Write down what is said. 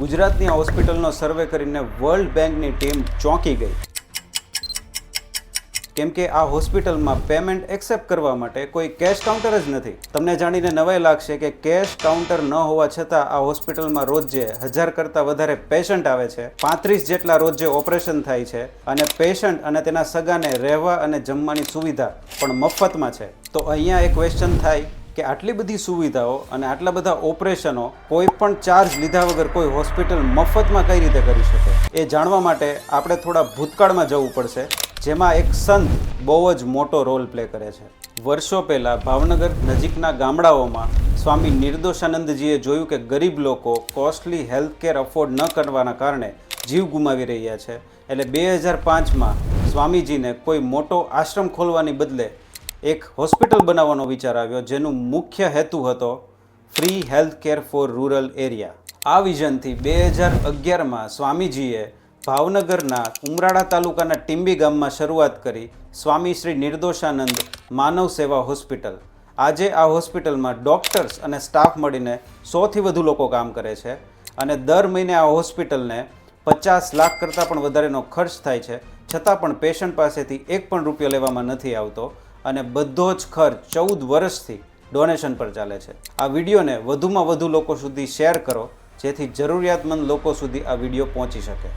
ગુજરાતની હોસ્પિટલનો સર્વે કરીને વર્લ્ડ બેંકની ટીમ ચોંકી ગઈ. કેમ કે આ હોસ્પિટલમાં પેમેન્ટ એક્સેપ્ટ કરવા માટે કોઈ કેશ કાઉન્ટર જ નથી. તમને જાણીને નવાઈ લાગશે કે કેશ કાઉન્ટર ન હોવા છતાં આ હોસ્પિટલમાં રોજે હજાર કરતાં વધારે પેશન્ટ આવે છે. પાંત્રીસ જેટલા રોજે ઓપરેશન થાય છે અને પેશન્ટ અને તેના સગાને રહેવા અને જમવાની સુવિધા પણ મફતમાં છે. તો અહીંયા એક ક્વેશ્ચન થાય કે આટલી બધી સુવિધાઓ અને આટલા બધા ઓપરેશનો કોઈ પણ ચાર્જ લીધા વગર કોઈ હોસ્પિટલ મફતમાં કઈ રીતે કરી શકે? એ જાણવા માટે આપણે થોડા ભૂતકાળમાં જવું પડશે, જેમાં એક સંત બહુ જ મોટો રોલ પ્લે કરે છે. વર્ષો પહેલાં ભાવનગર નજીકના ગામડાઓમાં સ્વામી નિર્દોષાનંદજીએ જોયું કે ગરીબ લોકો કોસ્ટલી હેલ્થ કેર અફોર્ડ ન કરવાના કારણે જીવ ગુમાવી રહ્યા છે. એટલે બે હજાર પાંચમાં સ્વામીજીને કોઈ મોટો આશ્રમ ખોલવાની બદલે એક હોસ્પિટલ બનાવવાનો વિચાર આવ્યો, જેનું મુખ્ય હેતુ હતો free health care for rural area આ વિઝનથી બે હજાર અગિયારમાં સ્વામીજીએ ભાવનગરના ઉમરાળા તાલુકાના ટીંબી ગામમાં શરૂઆત કરી સ્વામી શ્રી નિર્દોષાનંદ માનવ સેવા હોસ્પિટલ. આજે આ હોસ્પિટલમાં ડૉક્ટર્સ અને સ્ટાફ મળીને સોથી વધુ લોકો કામ કરે છે અને દર મહિને આ હોસ્પિટલને પચાસ લાખ કરતાં પણ વધારેનો ખર્ચ થાય છે, છતાં પણ પેશન્ટ પાસેથી એક પણ રૂપિયો લેવામાં નથી આવતો. અને બધો જ ખર્ચ ચૌદ વર્ષથી ડોનેશન પર ચાલે છે. આ વિડીયોને વધુમાં વધુ લોકો સુધી શેર કરો, જેથી જરૂરિયાતમંદ લોકો સુધી આ વીડિયો પહોંચી શકે.